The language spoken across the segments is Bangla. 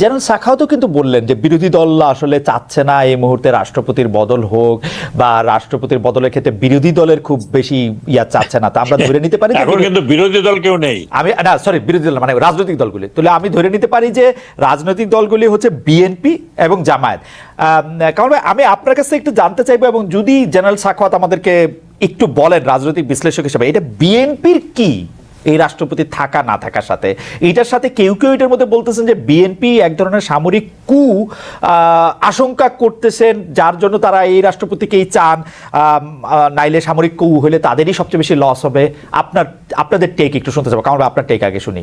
জেনারেল শাখাও তো কিন্তু বললেন যে বিরোধী দল আসলে চাচ্ছে না এই মুহূর্তে রাষ্ট্রপতির বদল হোক বা রাষ্ট্রপতির বদলের ক্ষেত্রে বিরোধী দলের খুব বেশি ইয়া চাচ্ছে না। তা আমরা ধরে নিতে পারি এখন কিন্তু বিরোধী দল কেউ নেই। আমি না সরি বিরোধী দল মানে রাজনৈতিক দলগুলি। তাহলে আমি ধরে নিতে পারি যে রাজনৈতিক দলগুলি হচ্ছে বিএনপি এবং জামায়াত। কারণ ভাই, আমি আপনার কাছে একটু জানতে চাইব এবং যদি জেনারেল সাখাওয়াত আমাদেরকে একটু বলেন রাজনৈতিক বিশ্লেষক হিসেবে এটা বিএনপির কি? এই রাষ্ট্রপতি থাকা না থাকার সাথে। এটার সাথে কেউ কেউ এটার মধ্যে বলতেছেন যে বিএনপি এক ধরনের সামরিক কু আশঙ্কা করতেছেন যার জন্য তারা এই রাষ্ট্রপতিকেই চান নাইলে সামরিক কু হলে তাদেরই সবচেয়ে বেশি লস হবে। আপনার আপনাদের টেক একটু শুনতে চাবো কারণ আপনার টেক আগে শুনি।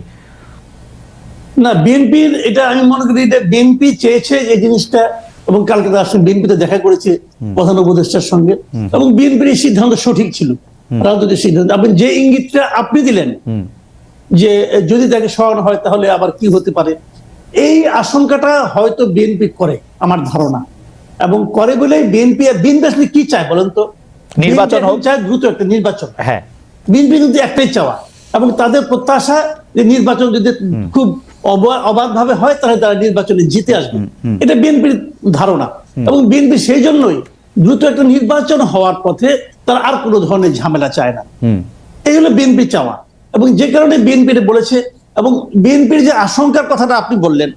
না বিএনপির এটা আমি মনে করি এটা বিএনপি চেয়েছে এই জিনিসটা এবং কালকে তার সঙ্গে বিএনপিতে দেখা করেছে প্রধান উপদেষ্টার সঙ্গে। এবং বিএনপির এই সিদ্ধান্ত সঠিক ছিল। রাজনৈতিক সিদ্ধান্ত আপনি যে ইঙ্গিতটা আপনি দিলেন যে যদি তাকে সরানো হয় তাহলে আবার কি হতে পারে? এই আশঙ্কাটা হয়তো বিএনপি করে আমার ধারণা। এবং করে বলে বিএনপি বিএনপি আসলে কি চায় বলেন তো? নির্বাচন। চায় দ্রুত একটা নির্বাচন। হ্যাঁ। বিএনপি কিন্তু একটাই চাওয়া। এবং তাদের প্রত্যাশা যে নির্বাচন যদি খুব অবাধ ভাবে হয় তাহলে তারা নির্বাচনে জিতে আসবে। এটা বিএনপির ধারণা। এবং বিএনপি সেই জন্যই দ্রুত একটা নির্বাচন হওয়ার পথে তারা আর কোনো ধরনের ঝামেলা চায় না। এই হলো বিএনপি চাওয়া। এবং যে কারণে বিএনপি বলেছে এবং বিএনপির যে আশঙ্কার কথাটা আপনি বললেন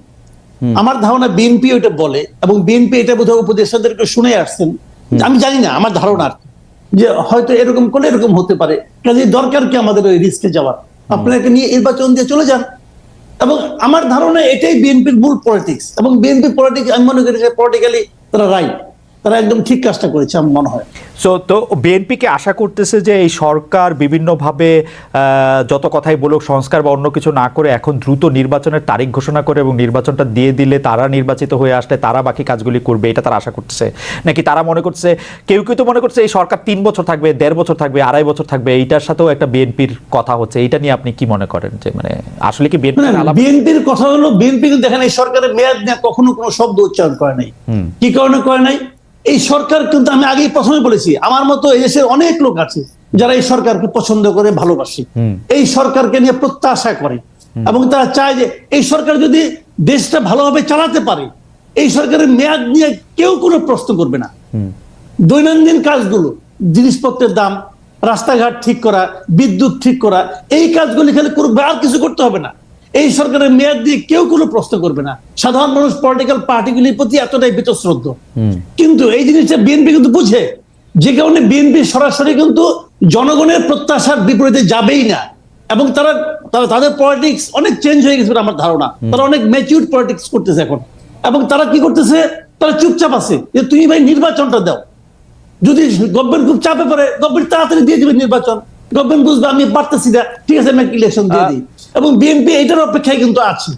আমার ধারণা বিএনপি ওইটা বলে এবং বিএনপি এটা বোধহয় উপদেষ্টাদেরকে শুনে আসছেন। আমি জানি না আমার ধারণা যে হয়তো এরকম করলে এরকম হতে পারে। কাজে দরকার কি আমাদের ওই রিস্কে যাওয়ার? আপনাকে নিয়ে নির্বাচন দিয়ে চলে যান। এবং আমার ধারণা এটাই বিএনপির মূল পলিটিক্স এবং বিএনপি পলিটিক্স আমি মনে করি যে পলিটিক্যালি তারা রাইট তারা একদম ঠিক কাজটা করেছে আমার মনে হয়। সো তো বিএনপিকে আশা করতেছে যে এই সরকার বিভিন্নভাবে যত কথাই বলুক সংস্কার বা অন্য কিছু না করে এখন দ্রুত নির্বাচনের তারিখ ঘোষণা করে এবং নির্বাচনটা দিয়ে দিলে তারা নির্বাচিত হয়ে আসলে তারা বাকি কাজগুলি করবে এটা তারা আশা করতেছে। নাকি তারা মনে করছে কেউ কেউ তো মনে করছে এই সরকার তিন বছর থাকবে দেড় বছর থাকবে আড়াই বছর থাকবে এইটার সাথেও একটা বিএনপির কথা হচ্ছে এইটা নিয়ে আপনি কি মনে করেন? যে মানে আসলে কি বিএনপি বিএনপির কথা হলো বিএনপি দেখেন এই সরকারের মেয়াদ নিয়ে কখনো কোনো শব্দ উচ্চারণ করে নাই। কি কারণে করে নাই? এই সরকার কিন্তু আমি আগেই প্রথমে বলেছি আমার মতো এই দেশের অনেক লোক আছে যারা এই সরকারকে পছন্দ করে ভালোবাসে। এই সরকারকে নিয়ে প্রত্যাশা করে। এবং তারা চায় যে এই সরকার যদি দেশটা ভালোভাবে চালাতে পারে এই সরকারের মেয়াদ নিয়ে কেউ কোনো প্রশ্ন করবে না। দৈনন্দিন কাজগুলো জিনিসপত্রের দাম রাস্তাঘাট ঠিক করা বিদ্যুৎ ঠিক করা এই কাজগুলি খালি করবে আর কিছু করতে হবে না। এই সরকারের মেয়াদ দিয়ে কেউ কোনো প্রশ্ন করবে না। সাধারণ মানুষ পলিটিক্যাল পার্টিগুলির প্রতি এতটাই বীতশ্রদ্ধ। কিন্তু এই জিনিসটা বিএনপি কিন্তু বুঝে। যে কারণে বিএনপি সরাসরি কিন্তু জনগণের প্রত্যাশার বিপরীতে যাবেই না। এবং তারা তাদের পলিটিক্স অনেক চেঞ্জ হয়ে গেছে আমার ধারণা। তারা অনেক ম্যাচিউর পলিটিক্স করতেছে এখন। এবং তারা কি করতেছে? তারা চুপচাপ আছে। যে তুমি ভাই নির্বাচনটা দাও। যদি গভর্নমেন্ট খুব চাপে পড়ে গভর্নমেন্ট তাড়াতাড়ি দিয়ে দেবে নির্বাচন। গভর্নমেন্ট বুঝবে আমি পারতেছি না। ঠিক আছে আমি ইলেকশন দিয়ে দিই। এবং বিএনপি এটার অপেক্ষায় কিন্তু আছে।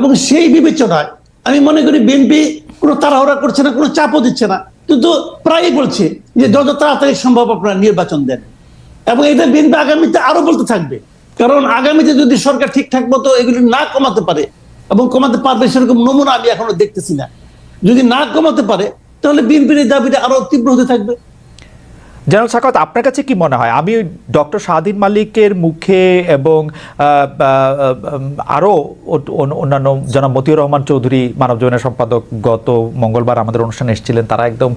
এবং সেই বিবেচনায় আমি মনে করি বিএনপি কোনো তাড়াহুড়া করছে না কোনো চাপও দিচ্ছে না। কিন্তু প্রায়ই বলছে যে যত তাড়াতাড়ি সম্ভব আপনারা নির্বাচন দেন। এবং এটা বিএনপি আগামীতে আরও বলতে থাকবে কারণ আগামীতে যদি সরকার ঠিকঠাক মতো এগুলি না কমাতে পারে এবং কমাতে পারবে সেরকম নমুনা আমি এখনও দেখতেছি না। যদি না কমাতে পারে তাহলে বিএনপির এই দাবিটা আরও তীব্র হতে থাকবে। জেনারেল সাকাত আপনার কাছে কি মনে হয়? আমি ডক্টর শাহদিন মালিকের মুখে এবং আহ, আহ, আরও ও- অন্য- অন্যান্য জনাব মতিউর রহমান চৌধুরী মানব জীবনের সম্পাদক গত মঙ্গলবার আমাদের অনুষ্ঠানে এসেছিলেন তারা একদম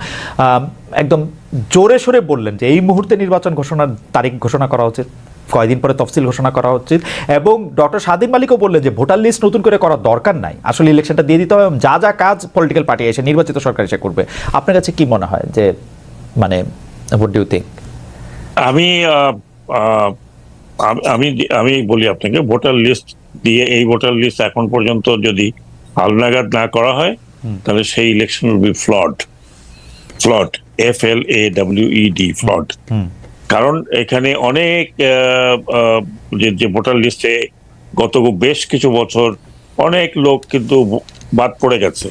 একদম জোরে সোরে বললেন যে এই মুহূর্তে নির্বাচন ঘোষণার তারিখ ঘোষণা করা উচিত কয়দিন পরে তফসিল ঘোষণা করা উচিত এবং ডক্টর স্বাধীন মালিকও বললেন যে ভোটার লিস্ট নতুন করে করার দরকার নাই আসলে ইলেকশনটা দিয়ে দিতে হবে এবং যা যা কাজ পলিটিক্যাল পার্টি এসে নির্বাচিত সরকার এসে করবে। আপনার কাছে কি মনে হয় যে মানে হোয়াট ডু থিঙ্ক আমি আম- আমি বলি আপনাকে ভোটার লিস্ট দিয়ে এই ভোটার লিস্ট এখন পর্যন্ত যদি হালনাগাদ না করা হয় তাহলে সেই election will be flood flood F L A W E D flood কারণ এখানে অনেক যে ভোটার লিস্টে গত বেশ কিছু বছর অনেক লোক কিন্তু বাদ পড়ে গেছে।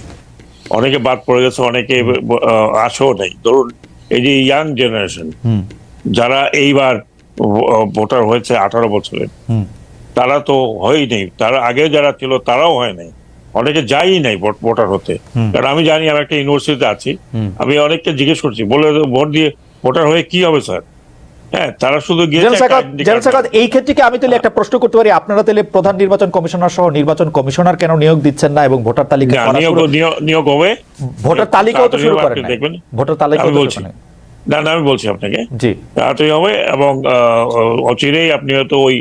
অনেকে বাদ পড়ে গেছে অনেকে আসেও নেই। ধরুন এই যে ইয়াং জেনারেশন যারা এইবার ভোটার হয়েছে আঠারো বছরের তারা তো হয়ই নাই। তারা আগে যারা ছিল তারাও হয় নাই। অনেকে যাই নাই ভোটার হতে। কারণ আমি জানি আমি একটা ইউনিভার্সিটিতে আছি। আমি অনেককে জিজ্ঞেস করছি বলে ভোট দিয়ে ভোটার হয়ে কি হবে স্যার হ্যাঁ তারা শুধু এই ক্ষেত্রে কি আমি তাহলে একটা প্রশ্ন করতে পারি? আপনারা তাহলে প্রধান নির্বাচন কমিশনার সহ নির্বাচন কমিশনার কেন নিয়োগ দিচ্ছেন না এবং ভোটার তালিকা নিয়োগ হবে। ভোটার তালিকাও তো শুরু করেন আপনি দেখবেন। ভোটার তালিকাও বলছি। না না আমি বলছি আপনাকে। জি। তাড়াতাড়ি হবে এবং অচিরেই আপনি হয়তো ওই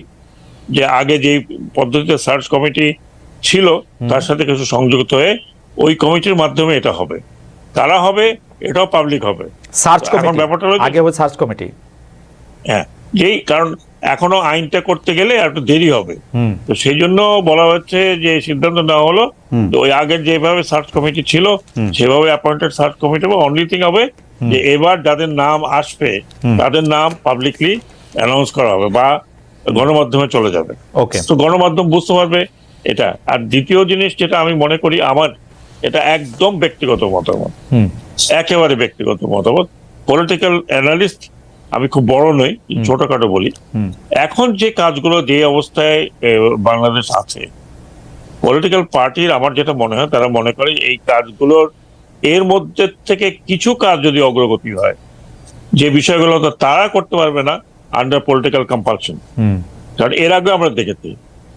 যে আগে যে পদ্ধতিতে সার্চ কমিটি ছিল তার সাথে কিছু সংযুক্ত হয়ে ওই কমিটির মাধ্যমে এটা হবে। তারা হবে এটাও পাবলিক হবে। Search committee. ব্যাপারটা আগে হবে সার্চ কমিটি। হ্যাঁ যেই কারণ এখনও আইনটা করতে গেলে একটু দেরি হবে। তো সেই জন্য বলা হচ্ছে যে সিদ্ধান্ত নেওয়া হলো। ওই আগে যেভাবে সার্চ কমিটি ছিল সেভাবে অ্যাপয়েন্টেড সার্চ কমিটি হবে অনলি থিং হবে যে এবার যাদের নাম আসবে তাদের নাম পাবলিকলি অ্যানাউন্স করা হবে বা গণমাধ্যমে চলে যাবে। ওকে তো গণমাধ্যম বুঝতে পারবে এটা। আর দ্বিতীয় জিনিস যেটা আমি মনে করি আমার এটা একদম ব্যক্তিগত মতামত। হুম। একেবারে ব্যক্তিগত মতামত। পলিটিক্যাল অ্যানালিস্ট আমি খুব বড় নই ছোটখাটো বলি। এখন যে কাজগুলো যে অবস্থায় বাংলাদেশ আছে পলিটিক্যাল পার্টির আমার যেটা মনে হয় তারা মনে করে এই কাজগুলোর এর মধ্যে থেকে কিছু কাজ যদি অগ্রগতি হয় যে বিষয়গুলো তো তারা করতে পারবে না আন্ডার পলিটিক্যাল কম্পালশন কারণ এর আগে আমরা দেখেছি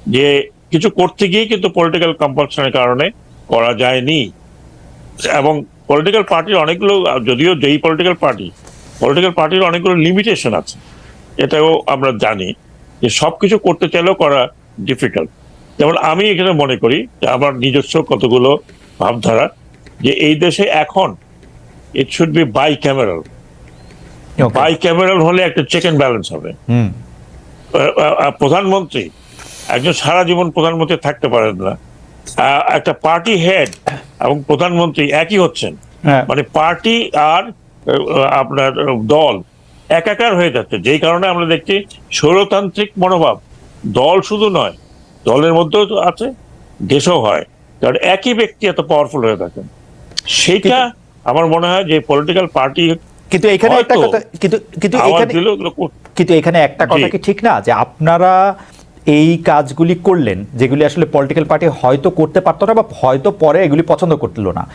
যে কিছু করতে গিয়ে কিন্তু পলিটিক্যাল কম্পালশনের কারণে করা যায়নি। এবং পলিটিক্যাল পার্টির অনেকগুলো যদিও যেই পলিটিক্যাল পার্টি পলিটিক্যাল পার্টির অনেকগুলো লিমিটেশন আছে। এটাও আমরা জানি যে সব কিছু করতে চাইলেও করা ডিফিকাল্ট যেমন আমি এখানে মনে করি যে আমার নিজস্ব কতগুলো ভাবধারা যে এই দেশে এখন it should be bicameral bicameral হলে একটা চেক এন্ড ব্যালেন্স হবে। প্রধানমন্ত্রী একজন সারা জীবন প্রধানমন্ত্রী থাকতে পারেন না। একটা পার্টি হেড এবং প্রধানমন্ত্রী একই হচ্ছেন। হ্যাঁ। মানে পার্টি আর আপনার দল একাকার হয়ে যাচ্ছে। যেই কারণে আমরা দেখছি স্বৈরতান্ত্রিক মনোভাব। দল শুধু নয় দলের মধ্যেও তো আছে দেশও হয়। কারণ একই ব্যক্তি এত পাওয়ারফুল হয়ে থাকেন। সেটা আমার মনে হয় যে পলিটিক্যাল পার্টি কিন্তু এখানে একটা কথা কিন্তু কিন্তু এখানে কিন্তু এখানে একটা কথা কি ঠিক না? যে আপনারা এই কাজগুলি করলেন যেগুলি আসলে পলিটিক্যাল পার্টি হয়তো করতে পারতো না বা হয়তো পরে এগুলি পছন্দ করছিল না।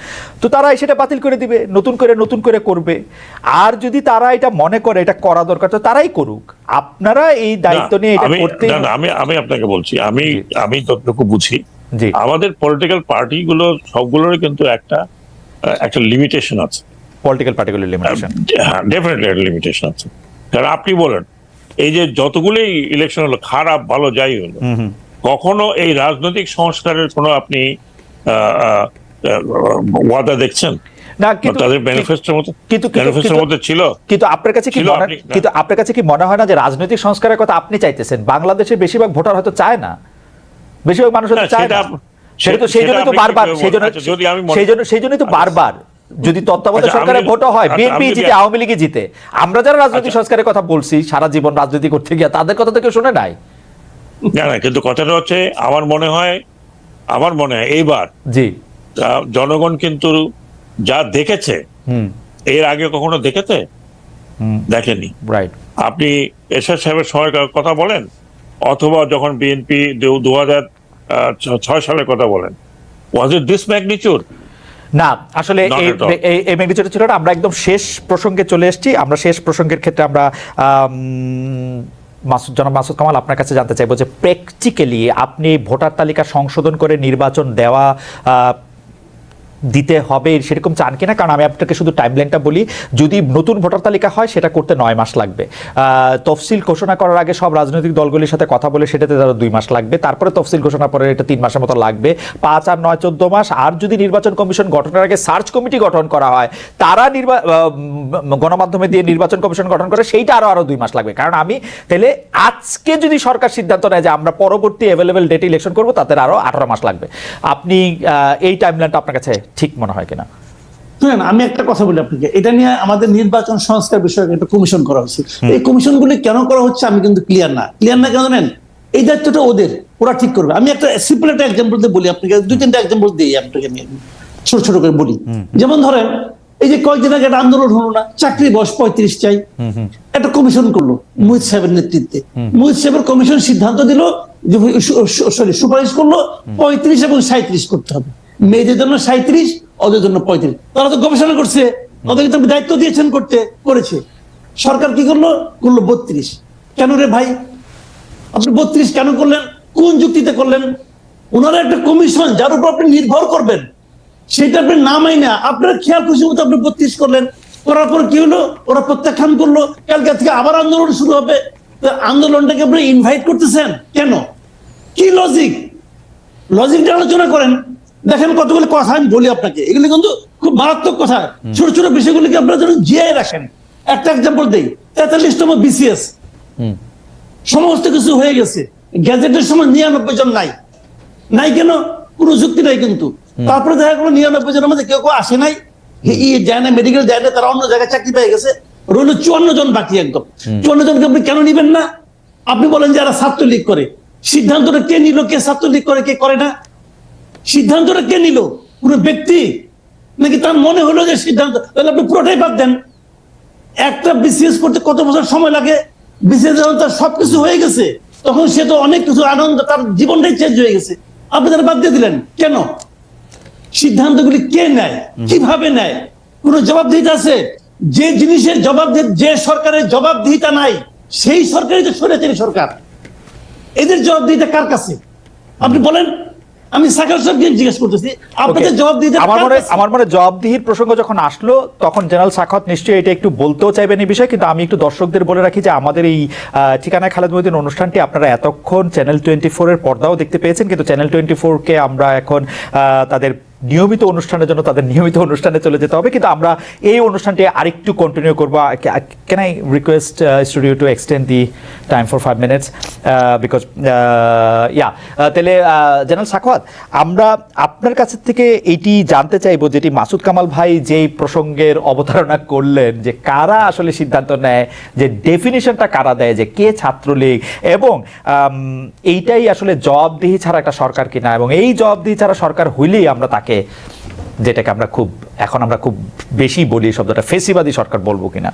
তো তারা সেটা বাতিল করে দিবে নতুন করে নতুন করে করবে। আর যদি তারা এটা মনে করে এটা করা দরকার তো তারাই করুক। আপনারা এই দায়িত্ব নিয়ে এটা আমি- করতে আমি আমি আপনাকে বলছি আমি আমি যতটুকু বুঝি জি। আমাদের পলিটিক্যাল পার্টিগুলো সবগুলোরই কিন্তু একটা একটা লিমিটেশন আছে। পলিটিক্যাল পার্টিগুলি লিমিটেশন হ্যাঁ ডেফিনেটলি একটা লিমিটেশন আছে। কারণ আপনি বলেন এই যে যতগুলোই ইলেকশন হলো খারাপ ভালো যাই হলো কখনো এই রাজনৈতিক সংস্কারের কোনো আপনি ওয়াদা দেখছেন? না কিন্তু কিন্তু- কিন্তু- ছিল? কিন্তু আপনার কাছে কি কিন্তু আপনার কাছে কি মনে হয় না যে রাজনৈতিক সংস্কারের কথা আপনি চাইতেছেন? বাংলাদেশের বেশিরভাগ ভোটার হয়তো চায় না। বেশিরভাগ মানুষ চায় না। সেটা তো সেই সেটা জন্যই তো বারবার সেই জন্য? আচ্ছা, সেই জন্য সেই জন্যই তো বারবার যদি তত্ত্বাবধায়ক আচ্ছা, যদি- ভোটও হয় আচ্ছা, বিএনপি জিতে আওয়ামী লীগে জিতে। আমরা যারা রাজনৈতিক আচ্ছা। সংস্কারের কথা বলছি সারা জীবন রাজনীতি করতে গিয়ে তাদের কথা তো কেউ শুনে নাই? না না কিন্তু কথাটা হচ্ছে আমার মনে হয় আমার মনে হয় এইবার জি। জনগণ কিন্তু যা দেখেছে হুম। এর আগে কখনো দেখেছে? হুম। দেখেনি। রাইট আপনি এরশাদ সাহেবের সময় কথা বলেন অথবা যখন বিএনপি দু হাজার ছয় সালের কথা বলেন। ওয়াজ ইট দিস ম্যাগনিচিউড না আসলে এই এই ছিল না আমরা একদম শেষ প্রসঙ্গে চলে এসেছি। আমরা শেষ প্রসঙ্গের ক্ষেত্রে আমরা আম, মাসুদ জনাব মাসুদ কামাল আপনার কাছে জানতে চাইব যে প্র্যাকটিক্যালি আপনি ভোটার তালিকা সংশোধন করে নির্বাচন দেওয়া আহ, দিতে হবে, সেরকম চান কিনা? কারণ আমি আপনাকে শুধু টাইমলাইনটা বলি, যদি নতুন ভোটার তালিকা হয়, সেটা করতে নয় মাস লাগবে। তফসিল ঘোষণা করার আগে সব রাজনৈতিক দলগুলির সাথে কথা বলে, সেটাতে তারা দুই মাস লাগবে। তারপরে তফসিল ঘোষণা পরে এটা তিন মাসের মতো লাগবে। পাঁচ আর নয়, চোদ্দ মাস। আর যদি নির্বাচন কমিশন গঠনের আগে সার্চ কমিটি গঠন করা হয়, তারা নির্বা গণমাধ্যমে দিয়ে নির্বাচন কমিশন গঠন করে, সেইটা আরও আরও দুই মাস লাগবে। কারণ আমি তাহলে আজকে যদি সরকার সিদ্ধান্ত নেয় যে আমরা পরবর্তী অ্যাভেলেবেল ডেটে ইলেকশন করব তাদের আরও আঠারো মাস লাগবে। আপনি এই টাইমলাইনটা আপনার কাছে ঠিক মনে হয় কিনা? শুনেন আমি একটা কথা বলি আপনাকে। এটা নিয়ে আমাদের নির্বাচন সংস্কার বিষয়ক একটা কমিশন করা হয়েছে এই কমিশনগুলি কেন করা হচ্ছে আমি কিন্তু ক্লিয়ার না। ক্লিয়ার না কেন জানেন? এই দায়িত্বটা ওদের ওরা ঠিক করবে। আমি একটা সিম্পল একটা এক্সাম্পল দিয়ে বলি আপনাকে দুই তিনটা এক্সাম্পল দিই আপনাকে নিয়ে ছোট ছোট করে বলি। যেমন ধরেন এই যে কয়েকদিন আগে একটা আন্দোলন হলো না চাকরি বয়স পঁয়ত্রিশ চাই। একটা কমিশন করল মুহিত সাহেবের নেতৃত্বে। মুহিত সাহেবের কমিশন সিদ্ধান্ত দিল যে সরি সুপারিশ করল পঁয়ত্রিশ এবং সাঁত্রিশ করতে হবে। মেয়েদের জন্য সাঁত্রিশ ওদের জন্য পঁয়ত্রিশ। তারা তো গবেষণা করছে, ওদেরকে তো দায়িত্ব দিয়েছেন করতে, করেছে। সরকার কি করল? করল বত্রিশ। কেন রে ভাই? আপনি বত্রিশ কেন করলেন? কোন যুক্তিতে করলেন? ওনারা একটা কমিশন যার উপর আপনি নির্ভর করবেন। সেটা আপনি নামাই না আপনার খেয়াল খুশি মতো আপনি বত্রিশ করলেন। করার পর কি হলো? ওরা প্রত্যাখ্যান করল। কালকে থেকে আবার আন্দোলন শুরু হবে। আন্দোলনটাকে আপনি ইনভাইট করতেছেন? কেন? কি লজিক লজিকটা আলোচনা করেন। দেখেন কতগুলো কথা আমি বলি আপনাকে। এগুলো কিন্তু খুব মারাত্মক কথা। ছোট ছোট বিষয়গুলিকে আপনারা যেন জিয়ায় রাখেন। একটা এক্সাম্পল দেই। তেতাল্লিশতম বিসিএস সমস্ত কিছু হয়ে গেছে। গ্যাজেটের সময় নিরানব্বই জন নাই। নাই কেন? কোনো যুক্তি নাই কিন্তু। তারপরে দেখা গেলো নিরানব্বই জনের মধ্যে কেউ কেউ আসে নাই। যায় না মেডিকেল যায় না তারা অন্য জায়গায় চাকরি পেয়ে গেছে। রইল চুয়ান্ন জন বাকি একদম। চুয়ান্ন জনকে আপনি কেন নিবেন না? আপনি বলেন যারা ছাত্রলীগ করে। সিদ্ধান্তটা কে নিল কে ছাত্রলীগ করে কে করে না? সিদ্ধান্তটা কে নিল? কোন ব্যক্তি? নাকি তার মনে হলো যে সিদ্ধান্ত তাহলে আপনি পুরোটাই বাদ দেন। একটা বিসিএস করতে কত বছর সময় লাগে? বিসিএস যখন তার সবকিছু হয়ে গেছে, তখন সে তো অনেক কিছু আনন্দ তার জীবনটাই চেঞ্জ হয়ে গেছে। আপনি তারা বাদ দিয়ে দিলেন। কেন? সিদ্ধান্তগুলি কে নেয়? কীভাবে নেয়? কোন জবাবদিহিতা আছে? যে জিনিসের জবাব যে সরকারের জবাবদিহিতা নাই, সেই সরকারই তো সরেছে সরকার। এদের জবাবদিহিতা কার কাছে? আপনি বলেন। আমি সাকার সাহেবকে জিজ্ঞেস করতেছি আপনাদের জবাব দিতে আমার মনে আমার মনে জবাবদিহির প্রসঙ্গ যখন আসলো তখন জেনারেল সাখাত নিশ্চয়ই এটা একটু বলতেও চাইবেন এই বিষয়ে কিন্তু আমি একটু দর্শকদের বলে রাখি যে আমাদের এই আহ, ঠিকানায় খালেদ মদিন অনুষ্ঠানটি আপনারা এতক্ষণ চ্যানেল টোয়েন্টি এর পর্দাও দেখতে পেয়েছেন কিন্তু চ্যানেল টোয়েন্টি কে আমরা এখন আহ, তাদের নিয়মিত অনুষ্ঠানের জন্য তাদের নিয়মিত অনুষ্ঠানে চলে যেতে হবে। কিন্তু আমরা এই অনুষ্ঠানটি আরেকটু কন্টিনিউ করব। Can I request studio to extend the time for five minutes because yeah তাহলে জেনারেল সাখাওয়াত, আমরা আপনার কাছ থেকে এইটি জানতে চাইব যেটি মাসুদ কামাল ভাই যেই প্রসঙ্গের অবতারণা করলেন, যে কারা আসলে সিদ্ধান্ত নেয়, যে ডেফিনিশনটা কারা দেয়, যে কে ছাত্রলীগ, এবং এইটাই আসলে জবাবদিহি ছাড়া একটা সরকার কিনা, এবং এই জবাবদিহি ছাড়া সরকার হইলেই আমরা তাকে যেটাকে আমরা খুব এখন আমরা খুব বেশি বলি শব্দটা ফেসিবাদী সরকার বলব কিনা?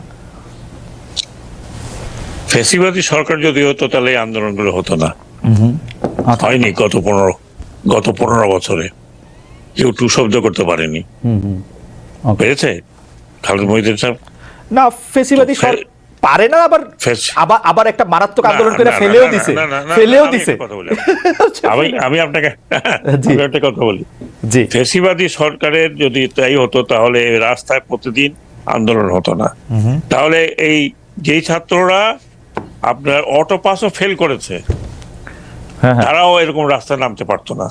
ফেসিবাদী সরকার যদি হতো তাহলে এই আন্দোলনগুলো হতো না। আচ্ছা। হয়নি গত পনেরো গত পনেরো বছরে। কেউ টু শব্দ করতে পারেনি. পেরেছে? খালেদ মহিদিন সাহেব? না ফেসিবাদী সর ফে- পারে না আবার আবার আবার একটা মারাত্মক আন্দোলন করে ফেলেও দিছে। ফেলেও দিছে। আমি আমি আপনাকে। একটা কথা বলি। জি। ফেসিবাদী সরকারের যদি তাই হতো তাহলে রাস্তায় প্রতিদিন আন্দোলন হতো না। তাহলে এই যেই ছাত্ররা আপনার অটো পাসও ফেল করেছে হ্যাঁ হ্যাঁ। তারাও এরকম রাস্তায় নামতে পারতো না।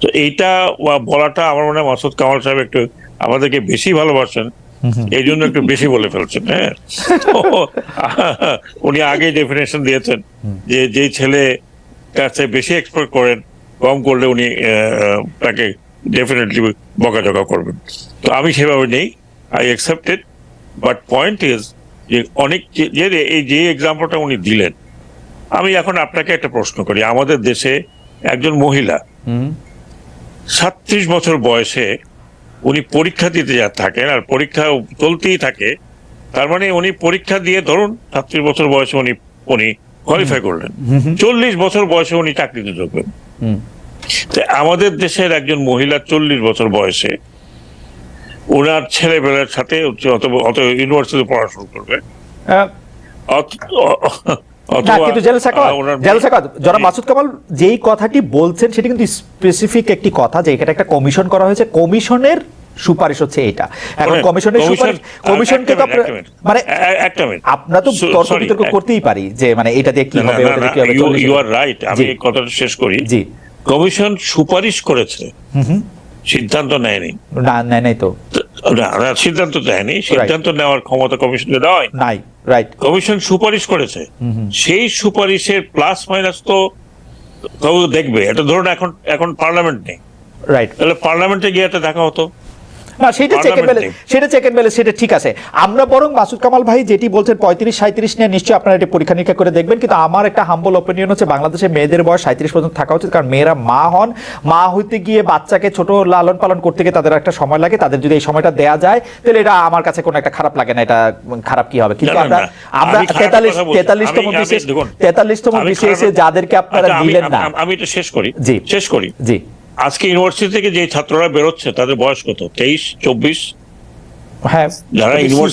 তো এইটা বলাটা আমার মনে হয় মাসুদ কামাল সাহেব একটু আমাদেরকে বেশি ভালোবাসেন। এই জন্য একটু বেশি বলে ফেলছেন হ্যাঁ? উনি আগে ডেফিনেশন দিয়েছেন যে যে ছেলে কাছে বেশি এক্সপোর্ট করেন কম করলে উনি তাকে ডেফিনেটলি বকাঝকা করবেন। তো আমি সেভাবে নেই I accepted but point is যে অনেক যে- এই যে এক্সাম্পলটা উনি দিলেন আমি এখন আপনাকে একটা প্রশ্ন করি। আমাদের দেশে একজন মহিলা সাতত্রিশ বছর বয়সে উনি পরীক্ষা দিতে যা থাকেন আর পরীক্ষা চলতেই থাকে। তার মানে উনি পরীক্ষা দিয়ে ধরুন সাতত্রিশ বছর বয়সে উনি উনি কোয়ালিফাই করলেন। চল্লিশ বছর বয়সে উনি চাকরিতে ঢুকবেন আমাদের দেশের একজন মহিলা চল্লিশ বছর বয়সে ওনার ছেলেবেলার সাথে অত অত ইউনিভার্সিটি পড়াশোনা করবে। না কিন্তু জেল সাকাত জেল সাকাত জনাব মাসুদ কামাল যেই কথাটি বলছেন সেটা কিন্তু স্পেসিফিক একটি কথা যে এখানে একটা কমিশন করা হয়েছে। কমিশনের সুপারিশ হচ্ছে এটা এখন কমিশনের সুপারিশ কমিশনকে তো একটা আপনারা- মিনিট, একটা মিনিট। মানে একটা মিনিট। আমরা তো তর্ক বিতর্ক করতেই পারি যে মানে এটা দিয়ে কি হবে ওটা দিয়ে কি হবে you- চল্লিশ you হবে। are right. আমি এই কথাটা শেষ করি। জি। কমিশন সুপারিশ করেছে। হুম হুম। সিদ্ধান্ত নেয়নি। না নাই নাই তো। না, সিদ্ধান্ত নেয়নি সিদ্ধান্ত নেওয়ার ক্ষমতা কমিশনকে দেওয়া। নাই। রাইট কমিশন সুপারিশ করেছে। সেই সুপারিশের প্লাস মাইনাস তো কেউ দেখবে। এটা ধরুন এখন এখন পার্লামেন্ট নেই। রাইট তাহলে পার্লামেন্টে গিয়ে এটা দেখা হতো। না সেটা চেক এন্ড ব্যালেন্স সেটা চেক এন্ড ব্যালেন্স সেটা ঠিক আছে। আমরা বরং মাসুদ কামাল ভাই যেটি বলছেন পঁয়ত্রিশ সাঁত্রিশ নিয়ে নিশ্চয়ই আপনারা এটা পরীক্ষা নিরীক্ষা করে দেখবেন কিন্তু আমার একটা হাম্বল ওপিনিয়ন হচ্ছে বাংলাদেশে মেয়েদের বয়স সাঁত্রিশ পর্যন্ত থাকা উচিত কারণ মেয়েরা মা হন। মা হইতে গিয়ে বাচ্চাকে ছোট লালন পালন করতে গিয়ে তাদের একটা সময় লাগে তাদের যদি এই সময়টা দেয়া যায় তাহলে এটা আমার কাছে কোনো একটা খারাপ লাগে না এটা খারাপ কি হবে? কিন্তু আমরা আমরা তেতাল্লিশ তেতাল্লিশতম বিশেষ তেতাল্লিশতম বিশেষে যাদেরকে আপনারা আচ্ছা, দিলেন না। আমি এটা শেষ করি। জি। শেষ করি। জি। আজকে ইউনিভার্সিটি থেকে যে ছাত্ররা বেরোচ্ছে তাদের বয়স কত? তেইশ চব্বিশ? হ্যাঁ। যারা ইউনিভার্সিটি